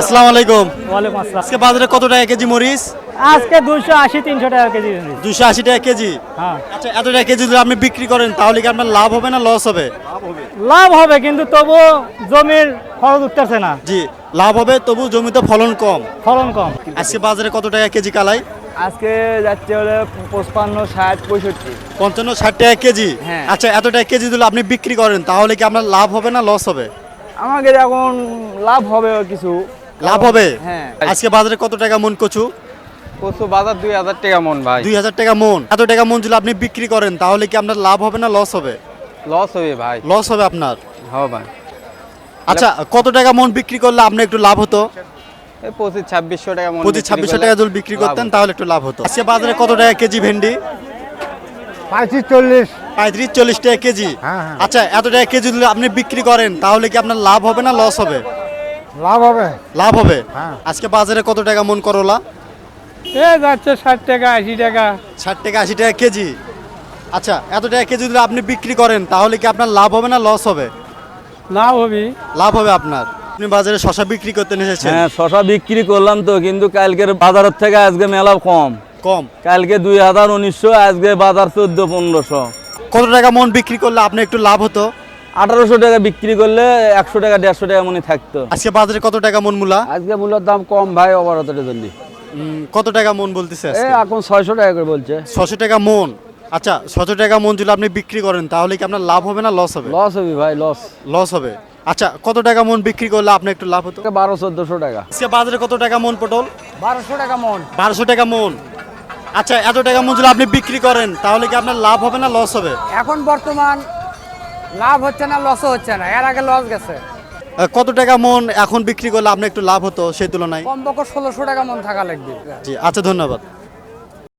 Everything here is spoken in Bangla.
আসসালামু আলাইকুম। ওয়ালাইকুম আসসালাম। আজকে বাজারে কত টাকা কেজি মরিচ? আজকে দুশো আশি তিনশো টাকা কেজি নিচ্ছি। দুশো আশি টাকা কেজি? হ্যাঁ। আচ্ছা এত টাকা কেজি যদি আপনি বিক্রি করেন তাহলে কি আপনার লাভ হবে না লস হবে? লাভ হবে কিন্তু তবু জমির খরচ উঠতেছে না। জি লাভ হবে তবু জমিতে ফলন কম। ফলন কম। আজকে বাজারে কত টাকা কেজি কালাই? আজকে যাচ্ছে হলে পঁচপান্ন ষাট পঁয়ষট্টি। পঞ্চান্ন ষাট টাকা কেজি? হ্যাঁ। আচ্ছা এত টাকা কেজি যদি আপনি বিক্রি করেন তাহলে কি আপনার লাভ হবে না লস হবে? আমাদের এখন লাভ হবে কিছু। লাভ হবে? হ্যাঁ। আজকে বাজারে কত টাকা মন কচু? কচু বাজার দুই হাজার টাকা মন ভাই। দুই হাজার টাকা মন। এত টাকা মন যদি আপনি বিক্রি করেন তাহলে কি আপনার লাভ হবে না লস হবে? লস হবে ভাই। লস হবে আপনার? হ্যাঁ ভাই। আচ্ছা কত টাকা মন বিক্রি করলে আপনার একটু লাভ হতো? পঁচিশ ছাব্বিশশো টাকা মন পঁচিশ ছাব্বিশশো টাকা যদি বিক্রি করতেন তাহলে একটু লাভ হতো। আজকে বাজারে কত টাকা কেজি ভেন্ডি? পঁয়ত্রিশ চল্লিশ। পঁয়ত্রিশ চল্লিশ টাকা কেজি? হ্যাঁ, হ্যাঁ। আচ্ছা এত টাকা কেজি যদি আপনি বিক্রি করেন তাহলে কি আপনার লাভ হবে না লস হবে? লাভ হবে। লাভ হবে? হ্যাঁ। আজকে বাজারে কত টাকা মন করলা? এ যাচ্ছে ষাট টাকা আশি টাকা। ষাট টাকা আশি টাকা কেজি। আচ্ছা এত টাকা কেজি যদি আপনি বিক্রি করেন তাহলে কি আপনার লাভ হবে না লস হবে? লাভ হবে। লাভ হবে আপনার। আপনি বাজারে শশা বিক্রি করতে এসেছেন। হ্যাঁ শশা বিক্রি করলাম তো কিন্তু কালকের বাজারের থেকে আজকে মেলা কম। কম? কালকে দুই হাজার উনিশশো আজকে বাজার চোদ্দ পনেরোশো। কত টাকা মন বিক্রি করলে আপনি একটু লাভ হতো? আঠারোশো টাকা বিক্রি করলে একশো টাকা দেড়শো টাকা মনে থাকতো। আজকে বাজারে কত টাকা মন মূলা? আজকে মূল্যের দাম কম ভাই অবরতের জন্য। কত টাকা মন বলতেছে এখন ছয়শো টাকা করে বলছে। ছশো টাকা মন। আচ্ছা ছশো টাকা মন যদি আপনি বিক্রি করেন তাহলে কি আপনার লাভ হবে না লস হবে? লস হবে ভাই লস লস হবে। আচ্ছা কত টাকা মন বিক্রি করলে আপনার একটু লাভ হতো? বারো চোদ্দশো টাকা। আজকে বাজারে কত টাকা মন পটল? বারোশো টাকা মন। বারোশো টাকা মন। আচ্ছা এত টাকা মন যদি আপনি বিক্রি করেন তাহলে কি আপনার লাভ হবে না লস হবে? এখন বর্তমান লাভ হচ্ছে না লসও হচ্ছে না। এর আগে লস গেছে। কত টাকা মন এখন বিক্রি করলে আপনার একটু লাভ হতো সেই তুলনায়? কমপক্ষে ষোলোশো টাকা মন থাকা লাগবে। জি আচ্ছা ধন্যবাদ।